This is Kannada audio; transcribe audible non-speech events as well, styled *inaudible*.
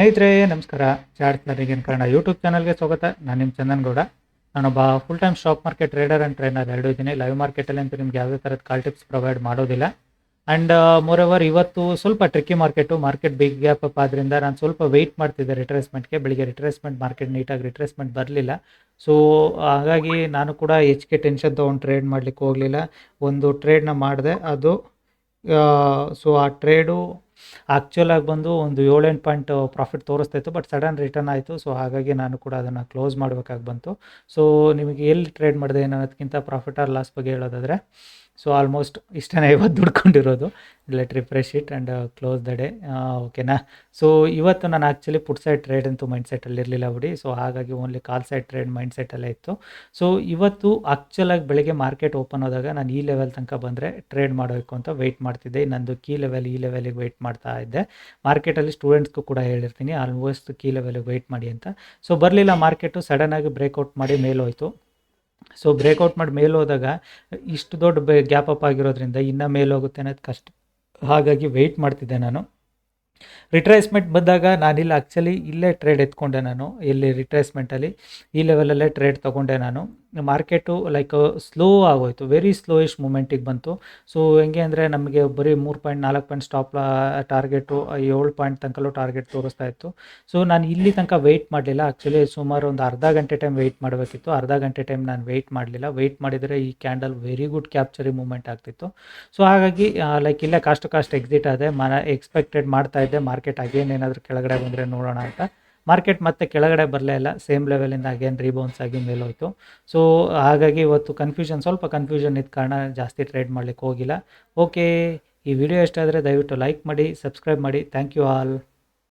ಸ್ನೇಹಿತರೆ, ನಮಸ್ಕಾರ. ಚಾರ್ಟ್ ಲರ್ನಿಂಗ್ ಕನ್ನಡ ಯೂಟ್ಯೂಬ್ ಚಾನಲ್ಗೆ ಸ್ವಾಗತ. ನಾನು ನಿಮ್ಮ ಚಂದನ್ ಗೌಡ. ನಾನೊಬ್ಬ full time stock market trader and trainer ಎರಡೂ ಇದ್ದೀನಿ ಲೈವ್ ಮಾರ್ಕೆಟಲ್ಲಿ ಅಂತೂ ನಿಮ್ಗೆ ಯಾವುದೇ ಥರದ ಕಾಲ್ ಟಿಪ್ಸ್ ಪ್ರೊವೈಡ್ ಮಾಡೋದಿಲ್ಲ. ಆ್ಯಂಡ್ ಮೋರ್ ಓವರ್ ಇವತ್ತು ಸ್ವಲ್ಪ tricky market market big gap up ಆದ್ದರಿಂದ ನಾನು ಸ್ವಲ್ಪ ವೆಯ್ಟ್ ಮಾಡ್ತಿದ್ದೆ ರಿಟ್ರೇಸ್ಮೆಂಟ್ಗೆ ಬೆಳಿಗ್ಗೆ ರಿಟ್ರೇಸ್ಮೆಂಟ್ ಮಾರ್ಕೆಟ್ ನೀಟಾಗಿ ರಿಟ್ರೇಸ್ಮೆಂಟ್ ಬರಲಿಲ್ಲ. ಸೊ ಹಾಗಾಗಿ ನಾನು ಕೂಡ ಹೆಚ್ಚಿಗೆ ಟೆನ್ಷನ್ ತೊಗೊಂಡು ಟ್ರೇಡ್ ಮಾಡಲಿಕ್ಕೆ ಹೋಗಲಿಲ್ಲ. ಒಂದು ಟ್ರೇಡ್ನ ಮಾಡಿದೆ. ಅದು ಸೊ ಆ ಟ್ರೇಡು ಆ್ಯಕ್ಚುಲ್ ಆಗಿ ಬಂದು ಒಂದು ಏಳೆಂಟು ಪಾಯಿಂಟ್ ಪ್ರಾಫಿಟ್ ತೋರಿಸ್ತಾ ಇತ್ತು ಬಟ್ ಸಡನ್ ರಿಟರ್ನ್ ಆಯಿತು. ಸೊ ಹಾಗಾಗಿ ನಾನು ಕೂಡ ಅದನ್ನು ಕ್ಲೋಸ್ ಮಾಡಬೇಕಾಗಿ ಬಂತು. ಸೊ ನಿಮಗೆ ಎಲ್ಲಿ ಟ್ರೇಡ್ ಮಾಡಿದೆ ಅನ್ನೋದಕ್ಕಿಂತ ಪ್ರಾಫಿಟ್ ಆರ್ ಲಾಸ್ ಬಗ್ಗೆ ಹೇಳೋದಾದರೆ ಸೊ ಆಲ್ಮೋಸ್ಟ್ ಇಷ್ಟನೇ *laughs* ಇವತ್ತು ದುಡ್ಕೊಂಡಿರೋದು. Let refresh it and close the day ಓಕೆನಾ ಸೊ ಇವತ್ತು ನಾನು ಆ್ಯಕ್ಚುಲಿ ಪುಟ್ ಸೈಡ್ ಟ್ರೇಡ್ ಅಂತೂ ಮೈಂಡ್ ಸೆಟ್ಟಲ್ಲಿ ಇರಲಿಲ್ಲ ಬಿಡಿ. ಸೊ ಹಾಗಾಗಿ only call side trade mind ಸೆಟ್ಟಲ್ಲೇ ಇತ್ತು. ಸೊ ಇವತ್ತು ಆ್ಯಕ್ಚುಲಾಗಿ ಬೆಳಗ್ಗೆ ಮಾರ್ಕೆಟ್ ಓಪನ್ ಆದಾಗ ನಾನು ಈ ಲೆವೆಲ್ ತನಕ ಬಂದರೆ ಟ್ರೇಡ್ ಮಾಡಬೇಕು ಅಂತ ವೆಯ್ಟ್ ಮಾಡ್ತಿದ್ದೆ. ನಂದು ಕೀ ಲೆವೆಲ್ ಈ ಲೆವೆಲಿಗೆ ವೆಯ್ಟ್ ಮಾಡ್ತಾ ಇದ್ದೆ. ಮಾರ್ಕೆಟಲ್ಲಿ ಸ್ಟೂಡೆಂಟ್ಸ್ಗೂ ಕೂಡ ಹೇಳಿರ್ತೀನಿ. ಆಲ್ಮೋಸ್ಟ್ ಕೀ ಲೆವೆಲಿಗೆ ವೆಯ್ಟ್ ಮಾಡಿ ಅಂತ. ಸೊ ಬರಲಿಲ್ಲ ಮಾರ್ಕೆಟು ಸಡನ್ನಾಗಿ ಬ್ರೇಕ್ಔಟ್ ಮಾಡಿ ಮೇಲೋಯ್ತು ಸೊ ಬ್ರೇಕ್ಔಟ್ ಮಾಡಿ ಮೇಲೆ ಹೋದಾಗ ಇಷ್ಟು ದೊಡ್ಡ ಬೆ ಗ್ಯಾಪ್ ಅಪ್ ಆಗಿರೋದ್ರಿಂದ ಇನ್ನೂ ಮೇಲೆ ಹೋಗುತ್ತೆ ಅನ್ನೋದು ಕಷ್ಟ. ಹಾಗಾಗಿ ವೆಯ್ಟ್ ಮಾಡ್ತಿದ್ದೆ ನಾನು. ರಿಟ್ರೇಸ್ಮೆಂಟ್ ಬಂದಾಗ ನಾನಿಲ್ಲಿ ಆ್ಯಕ್ಚುಲಿ ಇಲ್ಲೇ ಟ್ರೇಡ್ ಎತ್ಕೊಂಡೆ ನಾನು, ಇಲ್ಲಿ ರಿಟ್ರೇಸ್ಮೆಂಟಲ್ಲಿ ಈ ಲೆವೆಲಲ್ಲೇ ಟ್ರೇಡ್ ತೊಗೊಂಡೆ ನಾನು. ಮಾರ್ಕೆಟು ಲೈಕ್ ಸ್ಲೋ ಆಗೋಯ್ತು. ವೆರಿ ಸ್ಲೋಯಿಶ್ ಮೂಮೆಂಟಿಗೆ ಬಂತು. ಸೊ ಹೆಂಗೆ ಅಂದರೆ ನಮಗೆ ಬರೀ ಮೂರು ಪಾಯಿಂಟ್ ನಾಲ್ಕು ಪಾಯಿಂಟ್ ಸ್ಟಾಪ್ ಟಾರ್ಗೆಟು ಏಳು ಪಾಯಿಂಟ್ ತನಕಲ್ಲೂ ಟಾರ್ಗೆಟ್ ತೋರಿಸ್ತಾ ಇತ್ತು. ಸೊ ನಾನು ಇಲ್ಲಿ ತನಕ ವೆಯ್ಟ್ ಮಾಡಲಿಲ್ಲ. ಆ್ಯಕ್ಚುಲಿ ಸುಮಾರು ಒಂದು ಅರ್ಧ ಗಂಟೆ ಟೈಮ್ ವೆಯ್ಟ್ ಮಾಡಬೇಕಿತ್ತು. ಅರ್ಧ ಗಂಟೆ ಟೈಮ್ ನಾನು ವೆಯ್ಟ್ ಮಾಡಲಿಲ್ಲ. ವೆಯ್ಟ್ ಮಾಡಿದರೆ ಈ ಕ್ಯಾಂಡಲ್ ವೆರಿ ಗುಡ್ ಕ್ಯಾಪ್ಚರಿ ಮೂಮೆಂಟ್ ಆಗ್ತಿತ್ತು. ಸೊ ಹಾಗಾಗಿ ಲೈಕ್ ಇಲ್ಲೇ ಕಾಸ್ಟ್ ಕಾಸ್ಟ್ ಎಕ್ಸಿಟ್ ಆದರೆ ಮನ ಎಕ್ಸ್ಪೆಕ್ಟೆಡ್ ಮಾಡ್ತಾ ಇದ್ದೆ. ಮಾರ್ಕೆಟ್ ಅಗೇನ್ ಏನಾದರೂ ಕೆಳಗಡೆ ಬಂದರೆ ನೋಡೋಣ ಅಂತ. ಮಾರ್ಕೆಟ್ ಮತ್ತೆ ಕೆಳಗಡೆ ಬರಲೇ ಇಲ್ಲ. ಸೇಮ್ ಲೆವೆಲಿಂದ ಅಗೇನ್ ರೀಬೌನ್ಸ್ ಆಗಿ ಮೇಲೋಯ್ತು. ಸೊ ಹಾಗಾಗಿ ಇವತ್ತು ಕನ್ಫ್ಯೂಷನ್ ಸ್ವಲ್ಪ ಕನ್ಫ್ಯೂಷನ್ ಇದ್ದ ಕಾರಣ ಜಾಸ್ತಿ ಟ್ರೇಡ್ ಮಾಡ್ಲಿಕ್ಕೆ ಹೋಗಿಲ್ಲ. ಓಕೆ ಈ ವಿಡಿಯೋ ಇಷ್ಟ ಆದರೆ ದಯವಿಟ್ಟು ಲೈಕ್ ಮಾಡಿ ಸಬ್ಸ್ಕ್ರೈಬ್ ಮಾಡಿ. Thank you all